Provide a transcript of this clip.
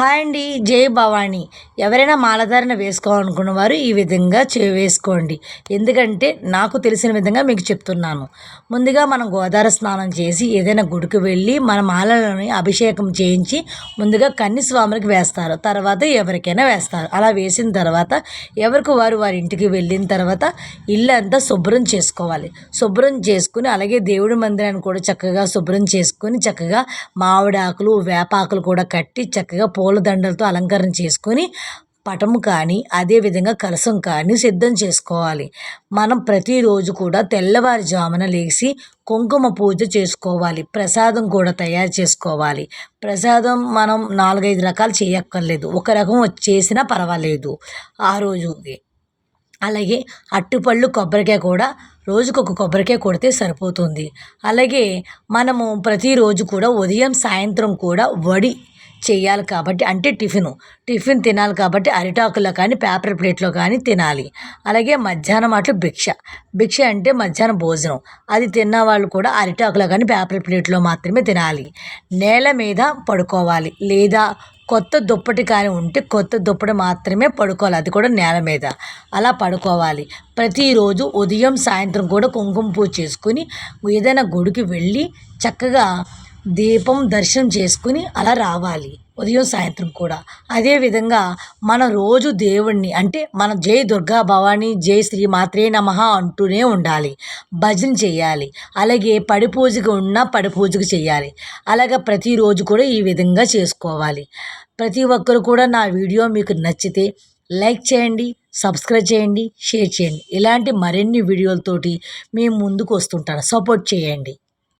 Hi అండి జై భవాని. ఎవరైనా మాలధారణ వేసుకోవాలనుకున్న వారు ఈ విధంగా చే వేసుకోండి. ఎందుకంటే నాకు తెలిసిన విధంగా మీకు చెప్తున్నాను. ముందుగా మనం గోదావరి స్నానం చేసి ఏదైనా గుడికి వెళ్ళి మన మాలలని అభిషేకం చేయించి ముందుగా కన్ని స్వామికి వేస్తారు. తర్వాత ఎవరికైనా వేస్తారు. అలా వేసిన తర్వాత ఎవరికి వారు వారి ఇంటికి వెళ్ళిన తర్వాత ఇల్లు అంతా శుభ్రం చేసుకోవాలి. శుభ్రం చేసుకుని అలాగే దేవుడి మందిరాన్ని కూడా చక్కగా శుభ్రం చేసుకుని చక్కగా మామిడాకులు వేపాకులు కూడా కట్టి చక్కగా పూలదండలతో అలంకరణ చేసుకొని పటము కానీ అదేవిధంగా కలసం కానీ సిద్ధం చేసుకోవాలి. మనం ప్రతిరోజు కూడా తెల్లవారుజామున లేచి కుంకుమ పూజ చేసుకోవాలి. ప్రసాదం కూడా తయారు చేసుకోవాలి. ప్రసాదం మనం నాలుగైదు రకాలు చేయక్కర్లేదు. ఒక రకం చేసినా పర్వాలేదు. ఆ రోజుకి అలాగే అట్టుపళ్ళు కొబ్బరికాయ కూడా రోజుకొక కొబ్బరికాయ కొడితే సరిపోతుంది. అలాగే మనము ప్రతిరోజు కూడా ఉదయం సాయంత్రం కూడా వడి చేయాలి కాబట్టి అంటే టిఫిన్. టిఫిన్ తినాలి కాబట్టి అరిటాకులో కానీ పేపర్ ప్లేట్లో కానీ తినాలి. అలాగే మధ్యాహ్నం అట్లు భిక్ష. భిక్ష అంటే మధ్యాహ్నం భోజనం. అది తిన్న వాళ్ళు కూడా అరిటాకులో కానీ పేపర్ ప్లేట్లో మాత్రమే తినాలి. నేల మీద పడుకోవాలి. లేదా కొత్త దుప్పటి కానీ ఉంటే కొత్త దుప్పటి మాత్రమే పడుకోవాలి. అది కూడా నేల మీద. అలా పడుకోవాలి. ప్రతిరోజు ఉదయం సాయంత్రం కూడా కుంకుమ పూజ చేసుకుని ఏదైనా గుడికి వెళ్ళి చక్కగా దీపం దర్శనం చేసుకుని అలా రావాలి. ఉదయం సాయంత్రం కూడా. అదేవిధంగా మన రోజు దేవుణ్ణి అంటే మన జై దుర్గా భవాని జై శ్రీ మాత్రే నమ అంటూనే ఉండాలి. భజన చేయాలి. అలాగే పడి పూజకు ఉన్న పడి పూజకు చేయాలి. అలాగే ప్రతిరోజు కూడా ఈ విధంగా చేసుకోవాలి. ప్రతి ఒక్కరు కూడా నా వీడియో మీకు నచ్చితే లైక్ చేయండి సబ్స్క్రైబ్ చేయండి షేర్ చేయండి. ఇలాంటి మరిన్ని వీడియోలతోటి మేము ముందుకు వస్తుంటాను. సపోర్ట్ చేయండి.